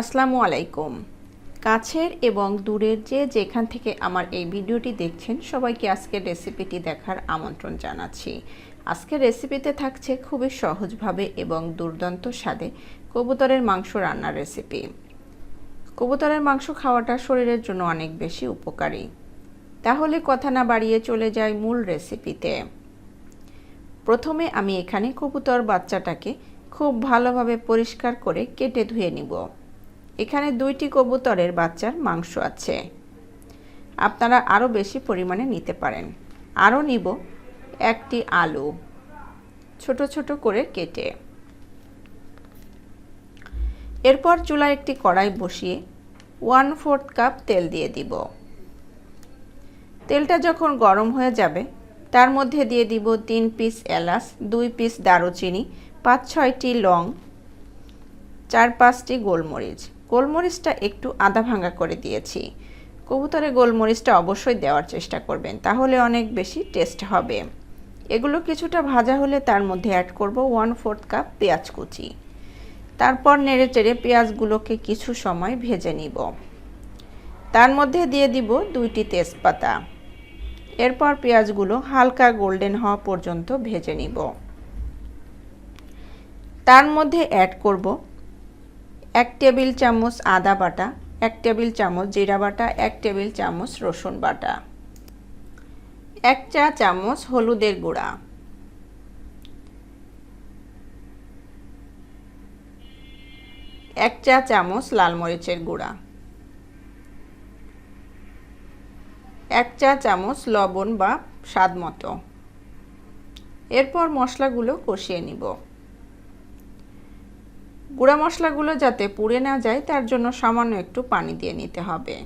আসসালামু আলাইকুম। কাছের এবং দূরের যে যেখান থেকে আমার এই ভিডিওটি দেখছেন, সবাইকে আজকের রেসিপিটি দেখার আমন্ত্রণ জানাচ্ছি। আজকের রেসিপিতে থাকছে খুবই সহজভাবে এবং দুর্দান্ত স্বাদে কবুতরের মাংস রান্নার রেসিপি। কবুতরের মাংস খাওয়াটা শরীরের জন্য অনেক বেশি উপকারী। তাহলে কথা না বাড়িয়ে চলে যাই মূল রেসিপিতে। প্রথমে আমি এখানে কবুতর বাচ্চাটাকে খুব ভালোভাবে পরিষ্কার করে কেটে ধুয়ে নিব। এখানে দুইটি কবুতরের বাচ্চার মাংস আছে। আপনারা আরও বেশি পরিমাণে নিতে পারেন। আরও নিব একটি আলু। ছোট ছোট করে কেটে। এরপর চুলায় একটি কড়াই বসিয়ে ওয়ান ফোর্থ কাপ তেল দিয়ে দিব। তেলটা যখন গরম হয়ে যাবে, তার মধ্যে দিয়ে দিব তিন পিস এলাচ, দুই পিস দারুচিনি পাঁচ ছয়টি লং চার পাঁচটি গোলমরিচ। গোলমরিচটা একটু আদা ভাঙা করে দিয়েছি। কবুতরে গোলমরিচটা অবশ্যই দেওয়ার চেষ্টা করবেন, তাহলে অনেক বেশি টেস্ট হবে। এগুলো কিছুটা ভাজা হলে তার মধ্যে অ্যাড করব ওয়ান ফোর্থ কাপ পেঁয়াজ কুচি। তারপর নেড়ে চেড়ে পেঁয়াজগুলোকে কিছু সময় ভেজে নিব। তার মধ্যে দিয়ে দিব দুইটি তেজপাতা। এরপর পেঁয়াজগুলো হালকা গোল্ডেন হওয়া পর্যন্ত ভেজে নিব। তার মধ্যে অ্যাড করব এক টেবিল চামচ আদা বাটা, এক টেবিল চামচ জিরা বাটা, এক টেবিল চামচ রসুন বাটা। এক চা চামচ হলুদের গুঁড়া। এক চা চামচ লাল মরিচের গুঁড়া। এক চা চামচ লবণ বা স্বাদ মতো। এরপর মশলাগুলো কষিয়ে নিব। গুঁড়া মশলাগুলো যাতে পুড়ে না যায়, তার জন্য সামান্য একটু পানি দিয়ে নিতে হবে।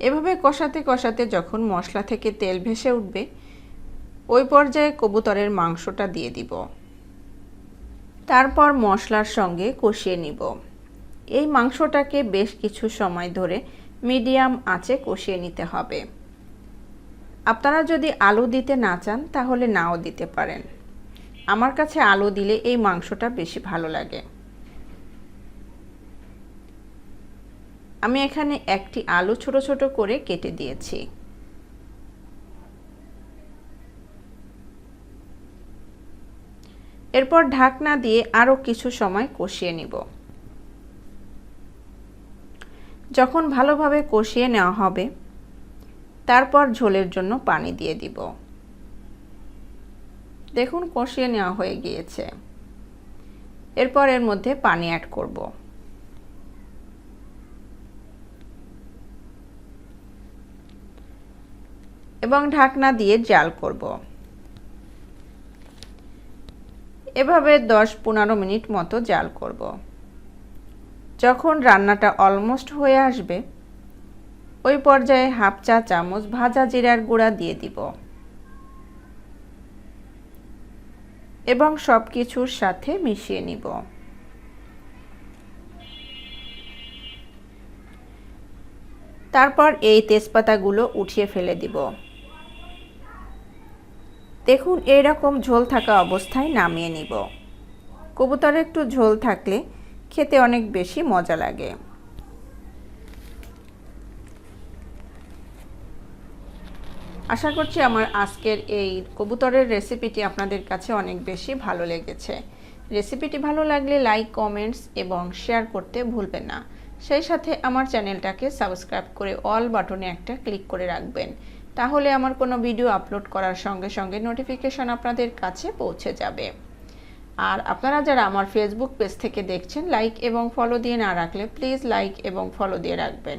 এভাবে কষাতে কষাতে যখন মশলা থেকে তেল ভেসে উঠবে, ওই পর্যায়ে কবুতরের মাংসটা দিয়ে দিব। তারপর মশলার সঙ্গে কষিয়ে নিব। এই মাংসটাকে বেশ কিছু সময় ধরে মিডিয়াম আঁচে কষিয়ে নিতে হবে। আপনারা যদি আলু দিতে না চান, তাহলে নাও দিতে পারেন। আমার কাছে আলু দিলে এই মাংসটা বেশি ভালো লাগে। আমি এখানে একটি আলু ছোট ছোট করে কেটে দিয়েছি। এরপর ঢাকনা দিয়ে আরও কিছু সময় কষিয়ে নিব। যখন ভালোভাবে কষিয়ে নেওয়া হবে, তারপর ঝোলের জন্য পানি দিয়ে দিব। দেখুন কষিয়ে নেওয়া হয়ে গিয়েছে। এরপর এর মধ্যে পানি অ্যাড করব। এবং ঢাকনা দিয়ে জাল করব। এভাবে দশ পনেরো মিনিট মতো জাল করব। যখন রান্নাটা অলমোস্ট হয়ে আসবে, ওই পর্যায়ে হাফ চা চামচ ভাজা জিরার গুঁড়া দিয়ে দিব। এবং সব কিছুর সাথে মিশিয়ে নিব। তারপর এই তেজপাতাগুলো উঠিয়ে ফেলে দিব। দেখুন এইরকম ঝোল থাকা অবস্থায় নামিয়ে নিব। কবুতরে একটু ঝোল থাকলে খেতে অনেক বেশি মজা লাগে। আশা করছি আমার আজকের এই কবুতরের রেসিপিটি আপনাদের কাছে অনেক বেশি ভালো লেগেছে। রেসিপিটি ভালো লাগলে লাইক কমেন্টস এবং শেয়ার করতে ভুলবেন না। সেই সাথে আমার চ্যানেলটাকে সাবস্ক্রাইব করে অল বাটনে একটা ক্লিক করে রাখবেন। তাহলে আমার কোনো ভিডিও আপলোড করার সঙ্গে সঙ্গে নোটিফিকেশন আপনাদের কাছে পৌঁছে যাবে। আর আপনারা যারা আমার ফেসবুক পেজ থেকে দেখছেন লাইক এবং ফলো দিয়ে না রাখলে প্লিজ লাইক এবং ফলো দিয়ে রাখবেন।